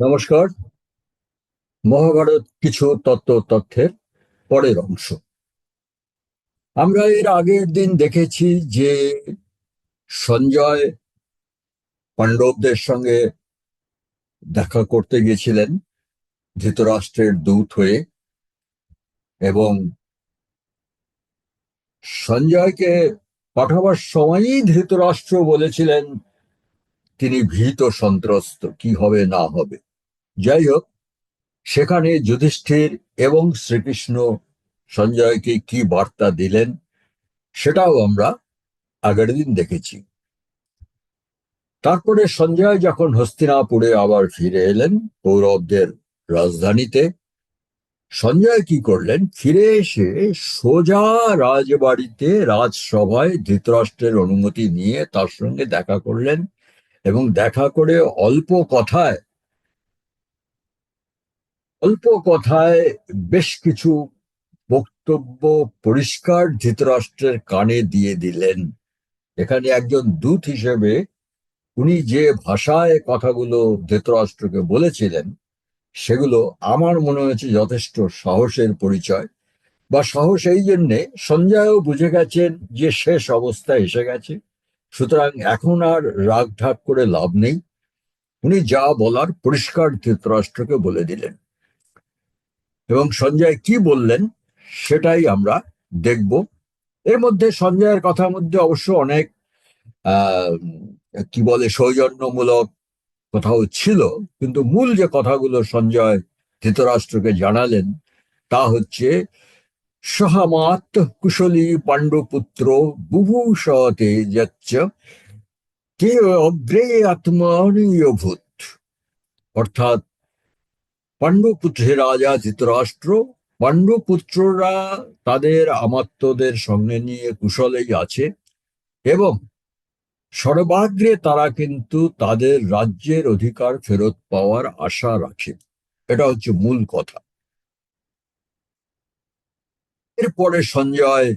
নমস্কার। মহাভারত কিছু তত্ত্ব তথ্যের পরের অংশ। আমরা এর আগের দিন দেখেছি যে সঞ্জয় পাণ্ডবদের সঙ্গে দেখা করতে গিয়েছিলেন ধৃতরাষ্ট্রের দূত হয়ে এবং সঞ্জয়কে পাঠাবার সময়ই ধৃতরাষ্ট্র বলেছিলেন তিনি ভীত সন্ত্রস্ত, কি হবে না হবে। যাই হোক সেখানে যুধিষ্ঠির এবং শ্রীকৃষ্ণ সঞ্জয়কে কি বার্তা দিলেন, সেটাও আমরা আগের দিন দেখেছি। তারপরে সঞ্জয় যখন হস্তিনাপুরে আবার ফিরে এলেন কৌরবদের রাজধানীতে, সঞ্জয় কি করলেন, ফিরে এসে সোজা রাজবাড়িতে রাজসভায় ধৃতরাষ্ট্রের অনুমতি নিয়ে তার সঙ্গে দেখা করলেন এবং দেখা করে অল্প কথায় অল্প কথায় বেশ কিছু বক্তব্য পরিষ্কার ধৃতরাষ্ট্রের কানে দিয়ে দিলেন। এখানে একজন দূত হিসেবে উনি যে ভাষায় কথাগুলো ধৃতরাষ্ট্রকে বলেছিলেন, সেগুলো আমার মনে হয়েছে যথেষ্ট সাহসের পরিচয় বা সাহস এই জন্যে সঞ্জয়ও বুঝে গেছেন যে শেষ অবস্থা এসে গেছে। সুতরাং এখন আর রাগ ঢাক করে লাভ নেই। উনি যা বলার পরিষ্কার ধৃতরাষ্ট্রকে বলে দিলেন। এবং সঞ্জয় কি বললেন সেটাই আমরা দেখব। এর মধ্যে সঞ্জয়ের কথার মধ্যে অবশ্য অনেক কি বলে, সৌজন্যমূলক কথাও ছিল। কিন্তু মূল যে কথাগুলো সঞ্জয় ধৃতরাষ্ট্রকে জানালেন তা হচ্ছে সহামাত কুশলী পাণ্ডুপুত্র বুভূষতে যাচ্ছ কে অগ্রে আত্মনীয় ভূত অর্থাৎ পাণ্ডুপুত্রের রাজা ধৃতরাষ্ট্র, পাণ্ডুপুত্ররা তাদের আমাত্মদের সঙ্গে নিয়ে কুশলেই আছে এবং সর্বাগ্রে তারা কিন্তু তাদের রাজ্যের অধিকার ফেরত পাওয়ার আশা রাখে। এটা হচ্ছে মূল কথা। এরপরে সঞ্জয়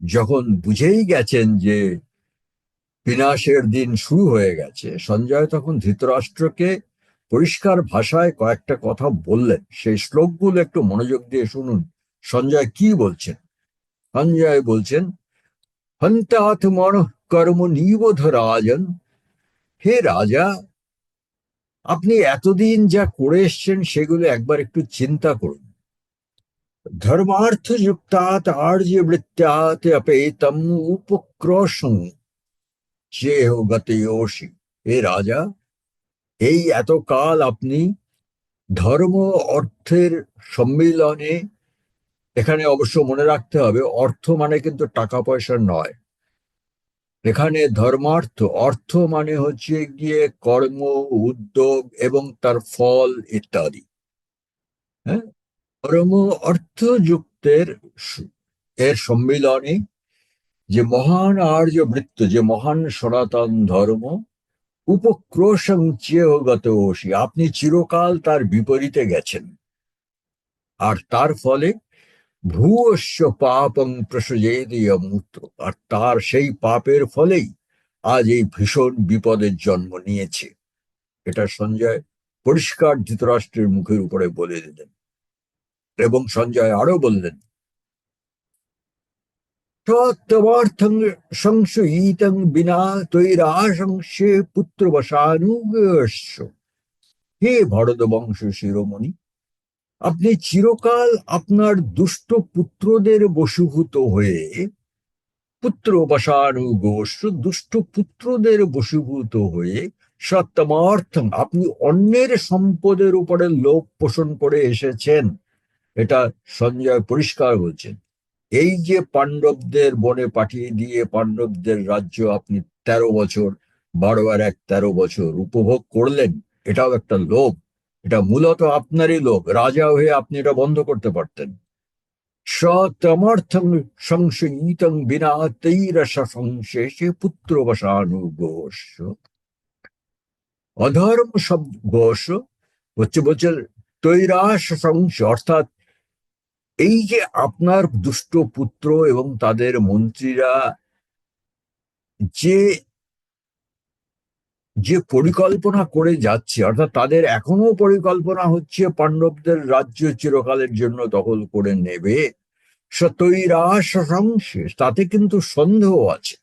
যখন বুঝেই গেছেন যে বিনাশের দিন শুরু হয়ে গেছে, সঞ্জয় তখন ধৃতরাষ্ট্রকে পরিষ্কার ভাষায় কয়েকটা কথা বললেন। সেই শ্লোকগুলো একটু মনোযোগ দিয়ে শুনুন, সঞ্জয় কি বলছেন? সঞ্জয় বলছেন, হন্তাথ মন কর্ম নিবোধ রাজন। হে রাজা, আপনি এতদিন যা করে এসছেন সেগুলো একবার একটু চিন্তা করুন। আর্য বৃত্তাত অপেতম উপক্রোশং যে গতয়োষী হে রাজা এই এতকাল আপনি ধর্ম অর্থের সম্মিলনে, এখানে অবশ্য মনে রাখতে হবে, অর্থ মানে কিন্তু টাকা পয়সা নয়। এখানে ধর্মার্থ, অর্থ মানে হচ্ছে গিয়ে কর্ম, উদ্যোগ এবং তার ফল ইত্যাদি। হ্যাঁ? ধর্ম অর্থ যুক্তের এর সম্মিলনে, যে মহান আর্য বৃত্ত, যে মহান সনাতন ধর্ম, উপক্রোশং চেয়গত আপনি চিরকাল তার বিপরীতে গেছেন। আর তার ফলে ভূয়স্য পাপং প্রসজেদীয় মূত্র, আর তার সেই পাপের ফলেই আজ এই ভীষণ বিপদের জন্ম নিয়েছে। এটা সঞ্জয় পরিষ্কার ধৃতরাষ্ট্রের মুখের উপরে বলে দিলেন। এবং সঞ্জয় আরও বললেন বিনা তৈরাশংসে পুত্র বসানুগস্য হে ভরত বংশ শিরোমণি, আপনি চিরকাল আপনার দুষ্ট পুত্রদের বশীভূত হয়ে পুত্র বসানুগোষ্ঠ দুষ্ট পুত্রদের বশীভূত হয়ে সত্যমার্থম আপনি অন্যের সম্পদের উপরে লোভ পোষণ করে এসেছেন। এটা সঞ্জয় পরিষ্কার বলছেন। এই যে পাণ্ডবদের বনে পাঠিয়ে দিয়ে পাণ্ডবদের রাজ্য আপনি তেরো বছর বারো আর এক তেরো বছর উপভোগ করলেন, এটাও একটা লোভ। এটা মূলত আপনারই লোভ, রাজা হয়ে আপনি এটা বন্ধ করতে পারতেন। সতমর্থং সংশয়িতং বিনা তৈরস সংশেষে পুত্র বসানুঘোষ অধর্ম সব ঘোষ হচ্ছে বলছে তৈরাস সংশ অর্থাৎ এই যে আপনার দুষ্ট পুত্র এবং তাদের মন্ত্রীরা যে যে পরিকল্পনা করে যাচ্ছে, অর্থাৎ তাদের এখনও পরিকল্পনা হচ্ছে পাণ্ডবদের রাজ্য চিরকালের জন্য দখল করে নেবে তাতে কিন্তু সন্দেহ আছে।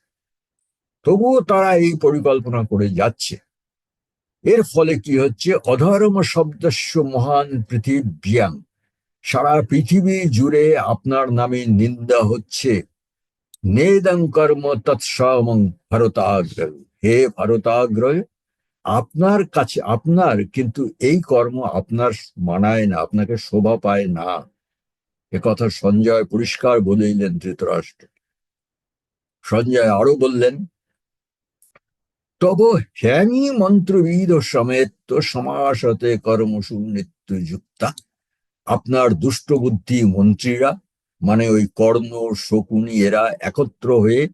তবুও তারা এই পরিকল্পনা করে যাচ্ছে। এর ফলে কি হচ্ছে? অধর্ম শব্দস্য মহান পৃথিব্যাং। সারা পৃথিবী জুড়ে আপনার নামে নিন্দা হচ্ছে। নেদং কর্ম ভারতাগ্রহ। হে ভারতাগ্রহ, আপনার কাছে, আপনার, কিন্তু এই কর্ম আপনার মানায় না, আপনাকে শোভা পায় না। এ কথা সঞ্জয় পরিষ্কার বলিলেন ধৃতরাষ্ট্র। সঞ্জয় আরও বললেন, তব হ্যামি মন্ত্রবিদ সমেত সমাসতে কর্মসু যুক্তা আপনার দুষ্ট বুদ্ধি মন্ত্রীরা মানে ওই কর্ণ, শকুনি, এরা একত্র হয়ে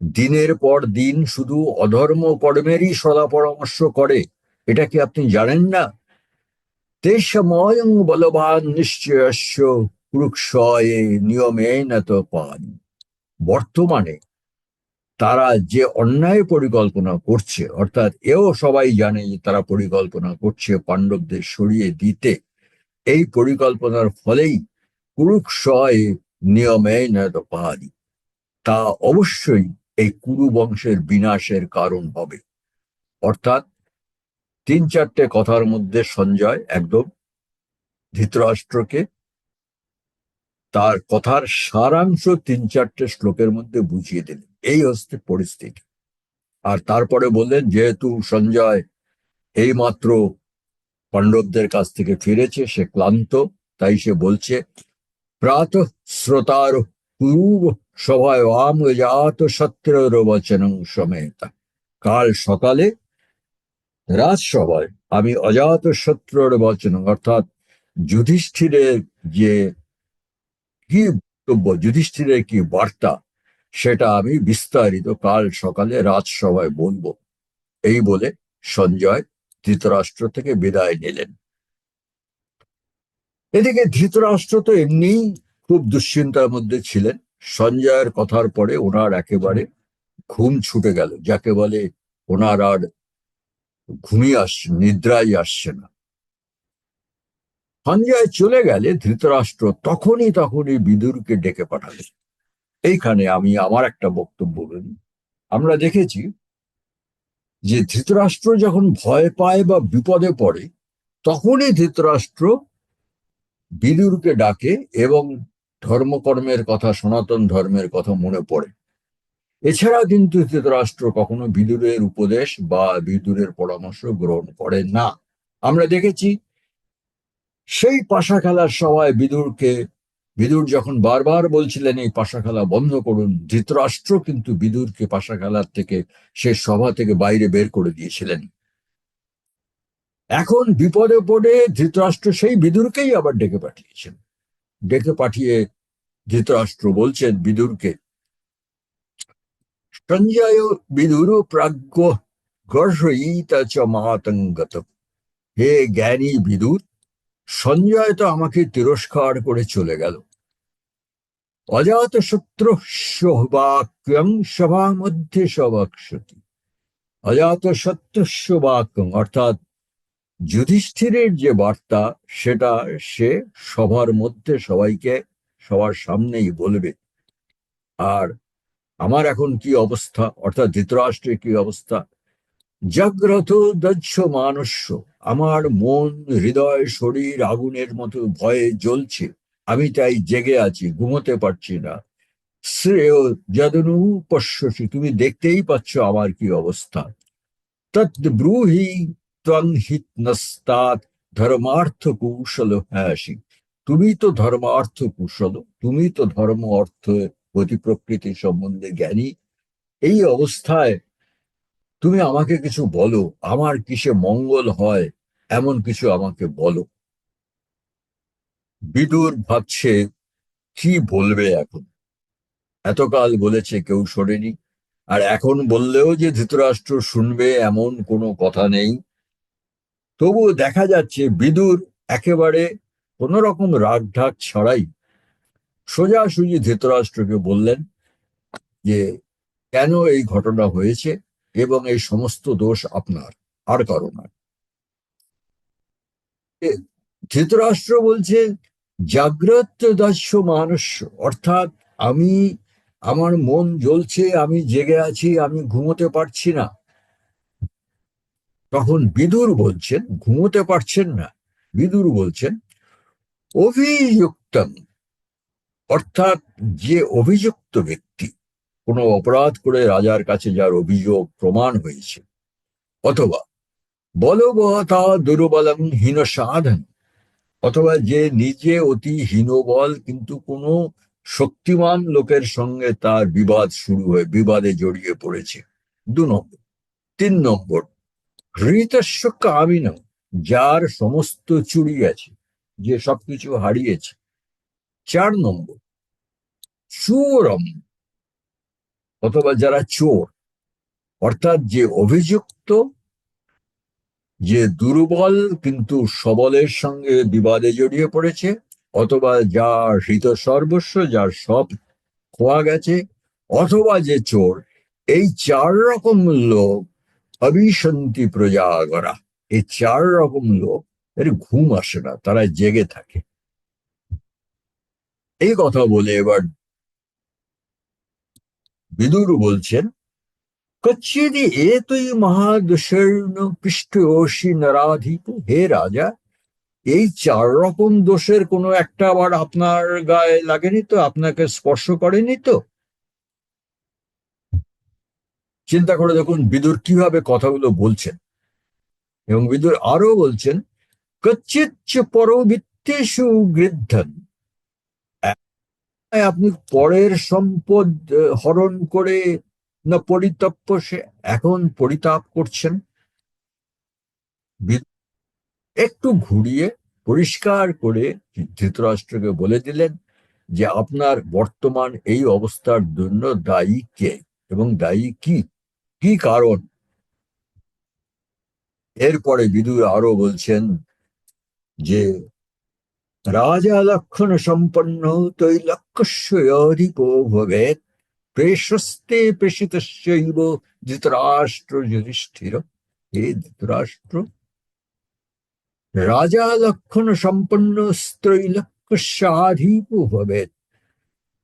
দিনের পর দিন শুধু অধর্ম কর্মেরই সদা পরামর্শ করে। এটা কি আপনি জানেন না? তেসময়ং বলবান নিশ্চয়স্য কুরুক্ষয়ে নিয়মে নত পান। বর্তমানে তারা যে অন্যায় পরিকল্পনা করছে, অর্থাৎ এও সবাই জানে যে তারা পরিকল্পনা করছে পাণ্ডবদের সরিয়ে দিতে। এই পরিকল্পনার ফলেই কুরুক্ষয়ে নিয়মে নত পাহাড়ি তা অবশ্যই এই কুরু বংশের বিনাশের কারণ হবে। অর্থাৎ তিন চারটে কথার মধ্যে সঞ্জয় একদম ধৃতরাষ্ট্রকে, তার কথার সারাংশ তিন চারটে শ্লোকের মধ্যে বুঝিয়ে দিলেন। এই হচ্ছে পরিস্থিতি। আর তারপরে বললেন, যেহেতু সঞ্জয় এই মাত্র পাণ্ডবদের কাছ থেকে ফিরেছে, সে ক্লান্ত, তাই সে বলছে, প্রাত শ্রোতার পূর্ব সভায় আম জাত সত্রের বচনং সমেত। কাল সকালে রাজসভায় আমি অজাত শত্রুর বচন অর্থাৎ যুধিষ্ঠিরের যে কি বক্তব্য, যুধিষ্ঠিরের কি বার্তা, সেটা আমি বিস্তারিত কাল সকালে রাজসভায় বলব। এই বলে সঞ্জয় ধৃতরাষ্ট্র থেকে বিদায় নিলেন। এদিকে ধৃতরাষ্ট্র তো এমনি খুব দুশ্চিন্তার মধ্যে ছিলেন। সঞ্জয়ের কথার পরে ওনার একেবারে ঘুম ছুটে গেল, যাকে বলে ওনার আর ঘুমিয়ে আসছে নিদ্রাই আসছে না। সঞ্জয় চলে গেলে ধৃতরাষ্ট্র তখনই তখনই বিদুরকে ডেকে পাঠালেন। এইখানে আমি আমার একটা বক্তব্য বলি। আমরা দেখেছি যে ধৃতরাষ্ট্র যখন ভয় পায় বা বিপদে পড়ে, তখনই ধৃতরাষ্ট্র বিদুরকে ডাকে এবং ধর্মকর্মের কথা, সনাতন ধর্মের কথা মনে পড়ে। এছাড়া কিন্তু ধৃতরাষ্ট্র কখনো বিদুরের উপদেশ বা বিদুরের পরামর্শ গ্রহণ করে না। আমরা দেখেছি, সেই পাশা খেলার সময় বিদুরকে বিদুর যখন বারবার বলছিলেন, এই পাশা খেলা বন্ধ করুন। ধৃতরাষ্ট্র কিন্তু বিদুরকে পাশা খেলার থেকে, সে সভা থেকে বাইরে বের করে দিয়েছিলেন। এখন বিপদে পড়ে ধৃতরাষ্ট্র সেই বিদুরকেই আবার ডেকে পাঠিয়েছেন। ডেকে পাঠিয়ে ধৃতরাষ্ট্র বলছেন বিদুরকে, সঞ্জয় বিদুর প্রাজ্ঞ গর্ষয়িতা চ মাতঙ্গত। হে জ্ঞানী বিদুর, সঞ্জয় তো আমাকে তিরস্কার করে চলে গেল। অজাত শত্রু বাক্যম সভা মধ্যে সবাক্ষতি। অজাত সত্যস্য বাক্যম অর্থাৎ যুধিষ্ঠিরের যে বার্তা, সেটা সে সভার মধ্যে সবাইকে, সবার সামনেই বলবে। আর আমার এখন কি অবস্থা? অর্থাৎ ধৃতরাষ্ট্রের কি অবস্থা? জাগ্রত দক্ষ মানস্য আমার মন, হৃদয়, শরীর, আগুনের মতো ভয়ে জ্বলছে। আমি তাই জেগে আছি, ঘুমোতে পারছি না। শ্রেয় যদনু পশ্যসী, তুমি দেখতেই পাচ্ছ আমার কি অবস্থা। তৎ ব্রুহি ত্বং হিত নস্তাৎ ধর্মার্থ কৌশল হ্যাসি তুমি তো ধর্মার্থ কুশল তুমি তো ধর্ম অর্থ গতি প্রকৃতি সম্বন্ধে জ্ঞানী। এই অবস্থায় তুমি আমাকে কিছু বলো, আমার কিসে মঙ্গল হয়, এমন কিছু আমাকে বলো। বিদুর ভাবছে, কি বলবে এখন? এতকাল বলেছে কেউ শোনেনি। আর এখন বললেও যে ধৃতরাষ্ট্র শুনবে এমন কোনো কথা নেই। তবু দেখা যাচ্ছে বিদুর একেবারে কোন রকম রাগ ঢাক ছাড়াই সোজাসুজি ধৃতরাষ্ট্রকে বললেন যে, কেন এই ঘটনা হয়েছে এবং এই সমস্ত দোষ আপনার? আর কারও নয়। ধৃতরাষ্ট্র বলছে জাগ্রত দাস্য মানুষ অর্থাৎ আমি, আমার মন জ্বলছে, আমি জেগে আছি, আমি ঘুমোতে পারছি না। তখন বিদুর বলছেন, ঘুমোতে পারছেন না। বিদুর বলছেন, অভিযুক্তম। অর্থাৎ যে অভিযুক্ত ব্যক্তি, কোনো অপরাধ করে রাজার কাছে যার অভিযোগ প্রমাণ হয়েছে, অথবা বলবতা দুর্বলম হীন সাধন অথবা যে নিজে অতি হীনবল, কিন্তু কোনো শক্তিমান লোকের সঙ্গে তার বিবাদ শুরু হয়ে, বিবাদে জড়িয়ে পড়েছে। দু নম্বর। তিন নম্বর। হৃতস্য কামিন যার সমস্ত চুরি আছে, যে সবকিছু হারিয়েছে। চার নম্বর। চোরম, অথবা যারা চোর, অর্থাৎ যে অভিযুক্ত যে দুর্বল কিন্তু সবলের সঙ্গে বিবাদে জড়িয়ে পড়েছে, অথবা যার হৃত সর্বস্ব, যার সব খোয়া গেছে, অথবা যে চোর, এই চার রকম লোক অবিশন্তি প্রজাগরা। এই চার রকম লোক, এর ঘুম আসে না, তারা জেগে থাকে। এই কথা বলে এবার বিদুর বলছেন কচ্ছিদি এ তুই মহাদোষের্ণ পৃষ্ঠোষী নরাধিপ হে রাজা এই চার রকম দোষের কোনো একটা আবার আপনার গায়ে লাগেনি তো? আপনাকে স্পর্শ করেনি তো? চিন্তা করে দেখুন, বিদুর কীভাবে কথাগুলো বলছেন। এবং বিদুর আরও বলছেন কচ্ছিচ্ছ পরবৃত্তেষু গৃদ্ধন। আপনি পরের সম্পদ হরণ করে না পরিতপ্য সে এখন পরিতাপ করছেন। একটু ঘুরিয়ে, পরিষ্কার করে ধৃতরাষ্ট্রকে বলে দিলেন যে, আপনার বর্তমান এই অবস্থার জন্য দায়ী কে এবং দায়ী কি? কি কারণ? এরপরে বিদুর আরও বলছেন যে, রাজা লক্ষণ সম্পন্ন তৈলক্ষ্যধিপো ভবেত প্রেশস্তে প্রেষিতস্যৈব ধৃতরাষ্ট্র যুধিষ্ঠির হে ধৃতরাষ্ট্র রাজা লক্ষণ সম্পন্ন স্ত্রৈলক্ষ্যাধিপ ভবেত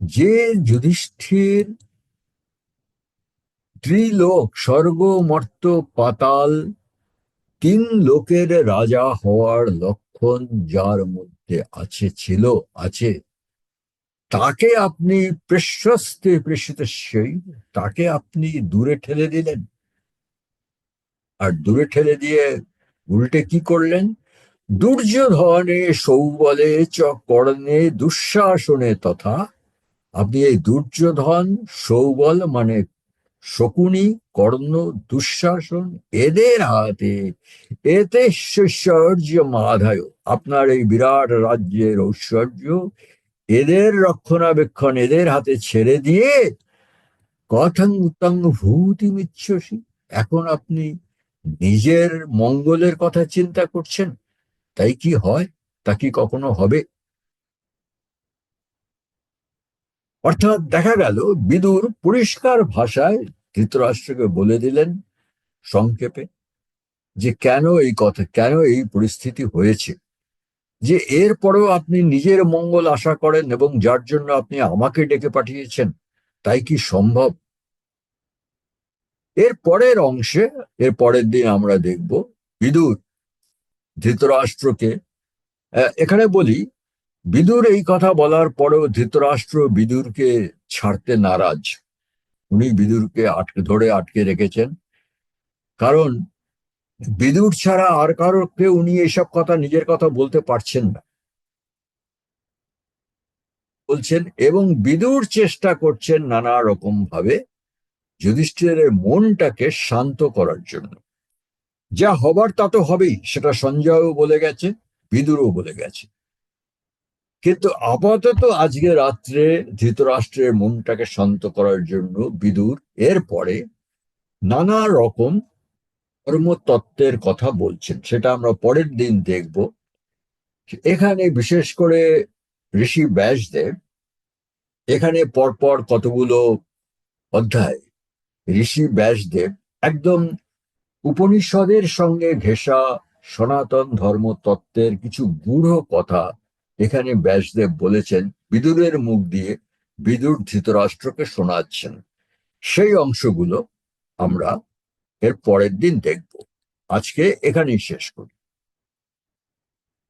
যে যুধিষ্ঠির ত্রিলোক স্বর্গ মর্ত পাতাল তিন লোকের রাজা হওয়ার লক্ষণ যার মধ্যে আছে, ছিল, আছে। তাকে আপনি প্রশস্তে প্রেষিত সেই, তাকে আপনি দূরে ঠেলে দিলেন। আর দূরে ঠেলে দিয়ে উল্টে কি করলেন? দুর্যোধনে সৌবলে চ কর্ণে দুঃশাসনে তথা আপনি এই দুর্যোধন, সৌবল মানে শকুনি, কর্ণ, দুঃশাসন, এদের হাতে এতে ঐশ্বর্য মাধায়। আপনার এই বিরাট রাজ্যের ঐশ্বর্য এদের রক্ষণাবেক্ষণ এদের হাতে ছেড়ে দিয়ে কথাং তং ভূতি মিচ্ছসি। এখন আপনি নিজের মঙ্গলের কথা চিন্তা করছেন, তাই কি হয়? তা কি কখনো হবে? অর্থাৎ দেখা গেল, বিদুর পরিষ্কার ভাষায় ধৃতরাষ্ট্রকে বলে দিলেন সংক্ষেপে যে কেন এই কথা, কেন এই পরিস্থিতি হয়েছে? যে এরপরেও আপনি নিজের মঙ্গল আশা করেন এবং যার জন্য আপনি আমাকে ডেকে পাঠিয়েছেন, তাই কি সম্ভব? এর পরের অংশে, এর পরের দিন আমরা দেখব, বিদুর, ধৃতরাষ্ট্রকে এখানে বলি, বিদুর এই কথা বলার পরেও ধৃতরাষ্ট্র বিদুরকে ছাড়তে নারাজ। উনি বিদুরকে আটকে, ধরে আটকে রেখেছেন। কারণ বিদুর ছাড়া আর কারোকে উনি এইসব কথা নিজের কথা বলতে পারছেন না। বলছেন, এবং বিদুর চেষ্টা করছেন নানা রকম ভাবে যুধিষ্ঠিরের মনটাকে শান্ত করার জন্য। যা হবার তা তো হবেই, সেটা সঞ্জয়ও বলে গেছে, বিদুরও বলে গেছে। কিন্তু আপাতত আজকে রাত্রে ধৃতরাষ্ট্রের মনটাকে শান্ত করার জন্য বিদুর এরপরে নানা রকম কর্মতত্ত্বের কথা বলছেন, সেটা আমরা পরের দিন দেখব। এখানে বিশেষ করে ঋষি ব্যাসদেব, এখানে পরপর কতগুলো অধ্যায়। ঋষি ব্যাসদেব একদম উপনিষদের সঙ্গে ঘেঁষা সনাতন ধর্মতত্ত্বের কিছু গূঢ় কথা এখানে ব্যাসদেব বলেছেন, বিদুরের মুখ দিয়ে বিদুর ধৃতরাষ্ট্রকে শোনাচ্ছেন। সেই অংশগুলো আমরা এর পরের দিন দেখব। আজকে এখানেই শেষ করি।